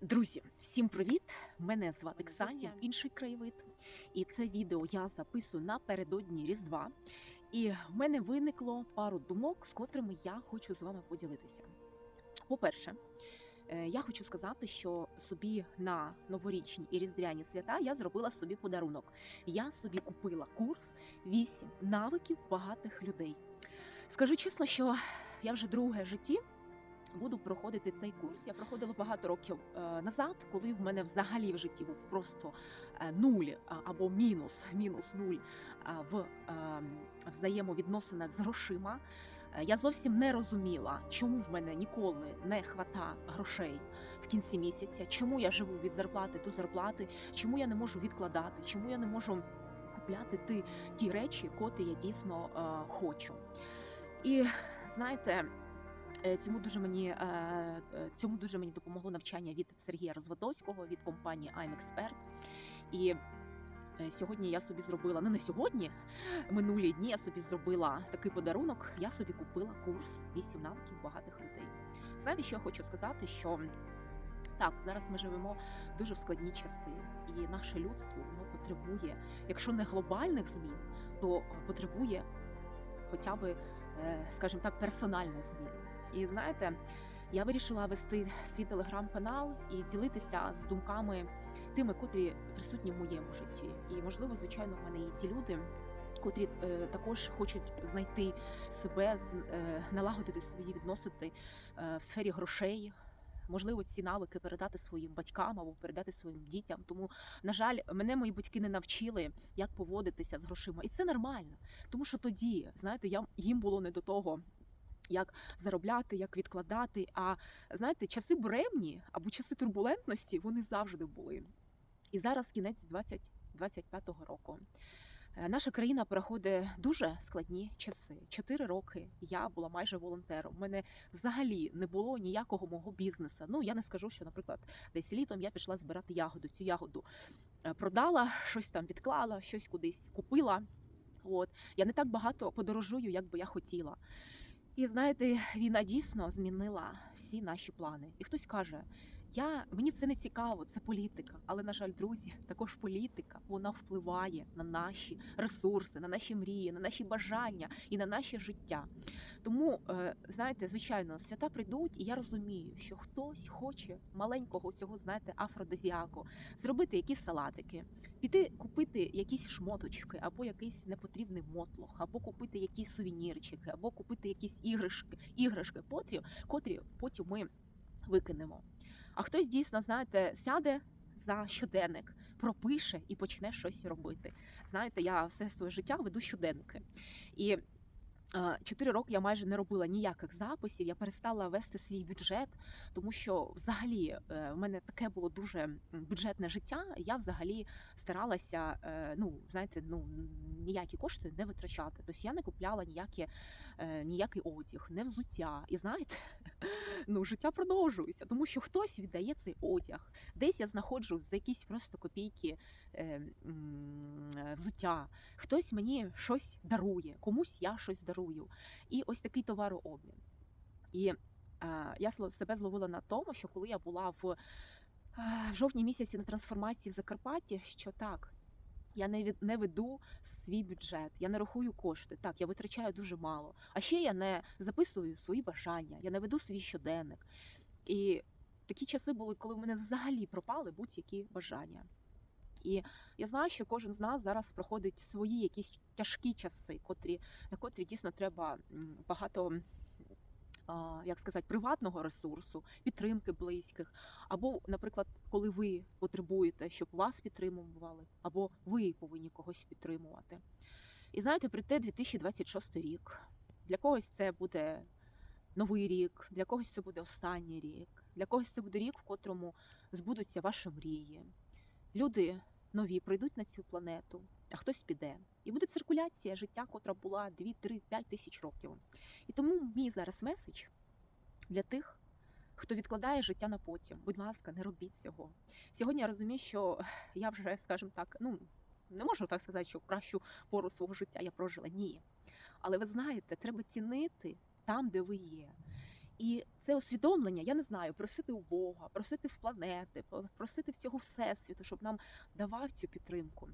Друзі, всім привіт! Мене звати Ксаня, інший краєвид. І це відео я записую напередодні Різдва. І в мене виникло пару думок, з котрими я хочу з вами поділитися. По-перше, е, я хочу сказати, що собі на новорічні і різдвяні свята я зробила собі подарунок. Я собі купила курс 8 навиків багатих людей. Скажу чесно, що я вже друге житті буду проходити цей курс. Я проходила багато років е, назад, коли в мене взагалі в житті був просто е, нуль або мінус, мінус нуль в е, взаємовідносинах з грошима. Я зовсім не розуміла, чому в мене ніколи не хвата грошей в кінці місяця, чому я живу від зарплати до зарплати, чому я не можу відкладати, чому я не можу купляти ті, речі, котрі я дійсно хочу. І знаєте, Цьому дуже мені е, е, цьому дуже мені допомогло навчання від Сергія Розводовського від компанії I'm Expert. І е, сьогодні я собі зробила, ну не сьогодні, минулі дні я собі зробила такий подарунок. Я собі купила курс «8 навиків багатих людей. Знаєте, що я хочу сказати? Що так, зараз ми живемо дуже в складні часи, і наше людство воно потребує, якщо не глобальних змін, то потребує хоча б, е, скажімо так, персональних змін. І знаєте, я вирішила вести свій телеграм-канал і ділитися з думками тими, котрі присутні в моєму житті. І можливо, звичайно, в мене є ті люди, котрі е, також хочуть знайти себе, е, налагодити свої відносини е, в сфері грошей. Можливо, ці навики передати своїм батькам або передати своїм дітям. Тому, на жаль, мене мої батьки не навчили, як поводитися з грошима, і це нормально. Тому що тоді, знаєте, я їм було не до того, як заробляти, як відкладати. А знаєте, часи буремні або часи турбулентності вони завжди були. І зараз кінець 2025 року. Е, Наша країна проходить дуже складні часи. Чотири роки я була майже волонтером. У мене взагалі не було ніякого мого бізнесу. Ну я не скажу, що, наприклад, десь літом я пішла збирати ягоду. Цю ягоду е, продала, щось там відклала, щось кудись купила. От я не так багато подорожую, як би я хотіла. І знаєте, війна дійсно змінила всі наші плани. І хтось каже: я мені це не цікаво, це політика. Але на жаль, друзі, також політика вона впливає на наші ресурси, на наші мрії, на наші бажання і на наше життя. Тому, е, знаєте, звичайно, свята прийдуть, і я розумію, що хтось хоче маленького цього, знаєте, афродизіаку, зробити якісь салатики, піти купити якісь шмоточки, або якийсь непотрібний мотлох, або купити якісь сувенірчики, або купити якісь іграшки, іграшки потріб, котрі потім ми викинемо. А хтось дійсно, знаєте, сяде за щоденник, пропише і почне щось робити. Знаєте, я все своє життя веду щоденники. І Чотири роки я майже не робила ніяких записів. Я перестала вести свій бюджет, тому що взагалі е, в мене таке було дуже бюджетне життя. Я взагалі старалася, е, ну знаєте, ну ніякі кошти не витрачати. Тобто я не купляла ніякі, е, ніякий одяг, не взуття. І знаєте, ну життя продовжується, тому що хтось віддає цей одяг. Десь я знаходжу за якісь просто копійки е, е, взуття. Хтось мені щось дарує, комусь я щось дарую. І ось такий товарообмін. І е, я себе зловила на тому, що коли я була е, в жовтні місяці на трансформації в Закарпатті, що так. Я не від не веду свій бюджет, я не рахую кошти. Так, я витрачаю дуже мало. А ще я не записую свої бажання, я не веду свій щоденник. І такі часи були, коли в мене взагалі пропали будь-які бажання. І я знаю, що кожен з нас зараз проходить свої якісь тяжкі часи, котрі, на котрі дійсно треба багато. Як сказати, приватного ресурсу, підтримки близьких, або, наприклад, коли ви потребуєте, щоб вас підтримували, або ви повинні когось підтримувати. І знаєте, прийде 2026 рік. Для когось це буде новий рік, для когось це буде останній рік, для когось це буде рік, в котрому збудуться ваші мрії. Люди нові прийдуть на цю планету, а хтось піде. І буде циркуляція життя, котра була 2, 3, 5 тисяч років. І тому мій зараз меседж для тих, хто відкладає життя на потім. Будь ласка, не робіть цього. Сьогодні я розумію, що я вже, скажімо так, ну не можу так сказати, що кращу пору свого життя я прожила. Ні. Але ви знаєте, треба цінити там, де ви є. І це усвідомлення, я не знаю, просити у Бога, просити в планети, просити в цього всесвіту, щоб нам давав цю підтримку.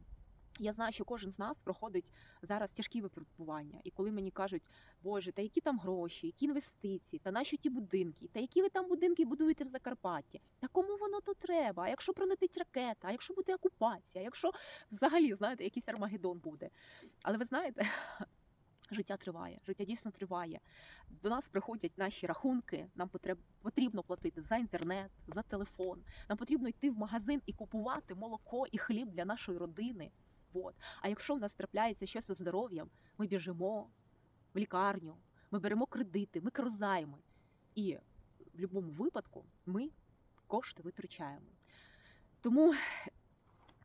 Я знаю, що кожен з нас проходить зараз тяжкі випробування. І коли мені кажуть, Боже, та які там гроші, які інвестиції, та наші ті будинки, та які ви там будинки будуєте в Закарпатті? Та кому воно то треба? А якщо прилетить ракета, а якщо буде окупація, якщо взагалі знаєте, якийсь Армагеддон буде. Але ви знаєте, життя триває, життя дійсно триває. До нас приходять наші рахунки. Нам потрібно платити за інтернет, за телефон. Нам потрібно йти в магазин і купувати молоко і хліб для нашої родини. От. А якщо в нас трапляється щось зі здоров'ям, ми біжимо в лікарню, ми беремо кредити, ми крозаємо. І в будь-якому випадку ми кошти витрачаємо. Тому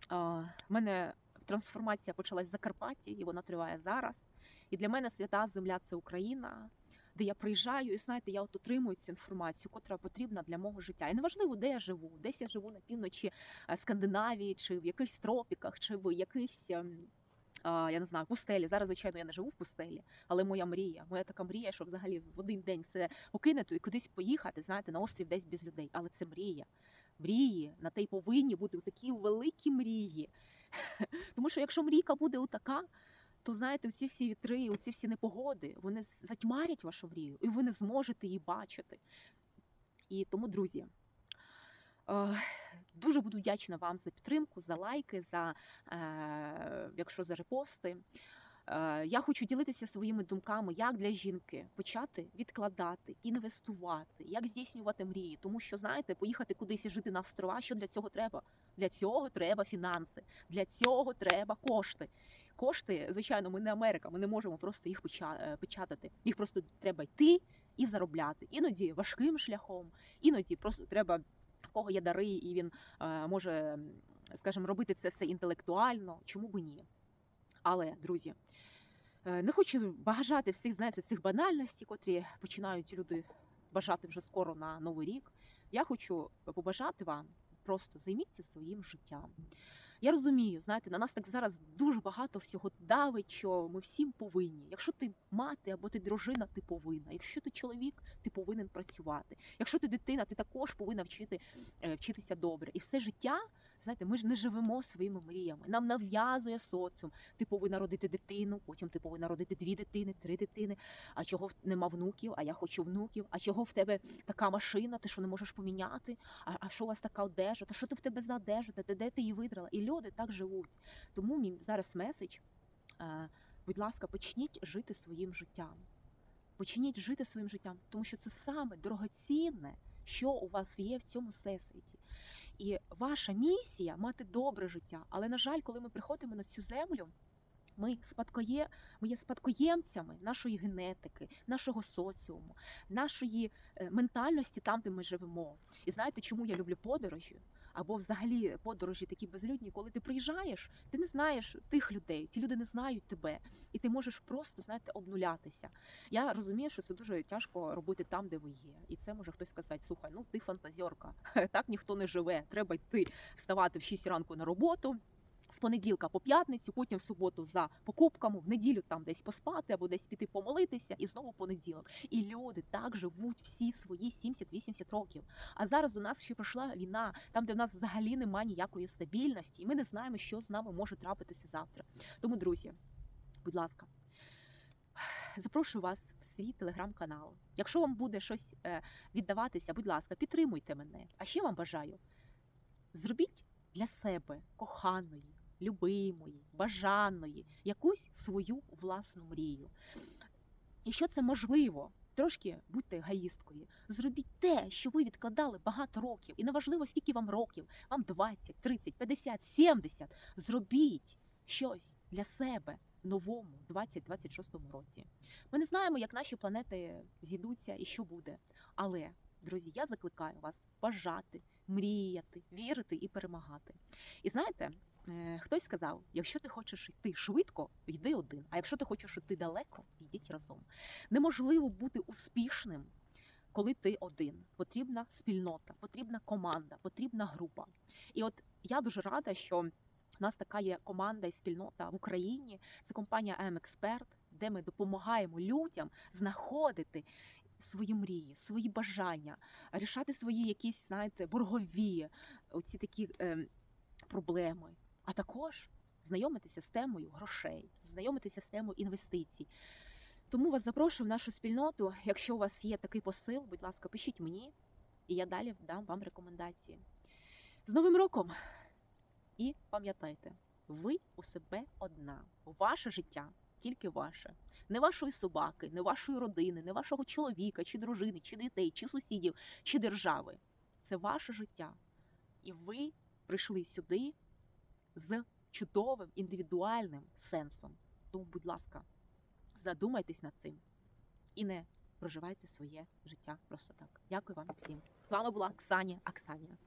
а, мене трансформація почалась в Закарпатті, і вона триває зараз. І для мене свята земля це Україна, де я приїжджаю, і знаєте, я от отримую цю інформацію, котра потрібна для мого життя. І неважливо, де я живу, десь я живу на півночі е, Скандинавії, чи в якихось тропіках, чи в якихось. ем, Я не знаю, пустелі. Зараз, звичайно, я не живу в пустелі, але моя мрія, моя така мрія, що взагалі в один день все покинути і кудись поїхати, знаєте, на острів десь без людей. Але це мрія. Мрії на те й повинні бути такі великі мрії. Тому що якщо мрійка буде отака, то знаєте, ці всі вітри, ці всі непогоди, вони затьмарять вашу мрію, і ви не зможете її бачити. І тому, друзі, е, дуже буду вдячна вам за підтримку, за лайки, за е, якщо за репости. Е, Я хочу ділитися своїми думками, як для жінки почати відкладати, інвестувати, як здійснювати мрії. Тому що, знаєте, поїхати кудись і жити на острова, що для цього треба? Для цього треба фінанси, для цього треба кошти. Кошти, звичайно, ми не Америка, ми не можемо просто їх е, печатати. Їх просто треба йти і заробляти. Іноді важким шляхом, іноді просто треба в кого є дари, і він е, може, скажімо, робити це все інтелектуально. Чому би ні? Але, друзі, е, не хочу бажати всіх, знаєте, цих банальностей, котрі починають люди бажати вже скоро на новий рік. Я хочу побажати вам просто займіться своїм життям. Я розумію, знаєте, на нас так зараз дуже багато всього давить, що ми всім повинні. Якщо ти мати або ти дружина, ти повинна. Якщо ти чоловік, ти повинен працювати. Якщо ти дитина, ти також повинна вчити, е, вчитися добре. І все життя, знаєте, ми ж не живемо своїми мріями. Нам нав'язує соціум. Ти повинна родити дитину, потім ти повинна родити дві дитини, три дитини. А чого нема внуків? А я хочу внуків. А чого в тебе така машина? Ти що не можеш поміняти? А, а що у вас така одежа? Та що ти в тебе за одежа? Та де, ти її видрала? І люди так живуть. Тому мій зараз меседж. Будь ласка, почніть жити своїм життям. Почніть жити своїм життям, тому що це саме дорогоцінне, що у вас є в цьому всесвіті. І ваша місія мати добре життя. Але, на жаль, коли ми приходимо на цю землю, ми спадкоє, ми є спадкоємцями нашої генетики, нашого соціуму, нашої е, ментальності там, де ми живемо. І знаєте, чому я люблю подорожі? Або взагалі подорожі такі безлюдні, коли ти приїжджаєш, ти не знаєш тих людей, ті люди не знають тебе, і ти можеш просто знаєте обнулятися. Я розумію, що це дуже тяжко робити там, де ви є. І це може хтось сказати: слухай, ну ти фантазіорка, так ніхто не живе. Треба йти вставати в 6 ранку на роботу. З понеділка по п'ятницю, потім в суботу за покупками, в неділю там десь поспати або десь піти помолитися, і знову понеділок. І люди так живуть всі свої 70-80 років. А зараз у нас ще пройшла війна, там, де в нас взагалі немає ніякої стабільності, і ми не знаємо, що з нами може трапитися завтра. Тому, друзі, будь ласка, запрошую вас в свій телеграм-канал. Якщо вам буде щось е, віддаватися, будь ласка, підтримуйте мене. А ще вам бажаю зробіть для себе коханої, любимої, бажаної якусь свою власну мрію. Якщо це можливо, трошки будьте егоїсткою. Зробіть те, що ви відкладали багато років, і неважливо, скільки вам років, вам 20, 30, 50, 70. Зробіть щось для себе новому 2026 році. Ми не знаємо, як наші планети зійдуться і що буде. Але, друзі, я закликаю вас бажати, мріяти, вірити і перемагати. І знаєте, хтось сказав: якщо ти хочеш йти швидко, йди один. А якщо ти хочеш йти далеко, йдіть разом. Неможливо бути успішним. Коли ти один, потрібна спільнота, потрібна команда, потрібна група. І от я дуже рада, що у нас така є команда і спільнота в Україні. Це компанія Expert, де ми допомагаємо людям знаходити свої мрії, свої бажання, рішати свої якісь, знаєте, боргові, оці такі е, проблеми, а також знайомитися з темою грошей, знайомитися з темою інвестицій. Тому вас запрошую в нашу спільноту. Якщо у вас є такий посил, будь ласка, пишіть мені, і я далі дам вам рекомендації. З Новим роком! І пам'ятайте, ви у себе одна. Ваше життя тільки ваше. Не вашої собаки, не вашої родини, не вашого чоловіка, чи дружини, чи дітей, чи сусідів, чи держави. Це ваше життя. І ви прийшли сюди з чудовим індивідуальним сенсом. Тому, будь ласка, задумайтесь над цим і не проживайте своє життя просто так. Дякую вам всім. З вами була Ксанія Аксанія.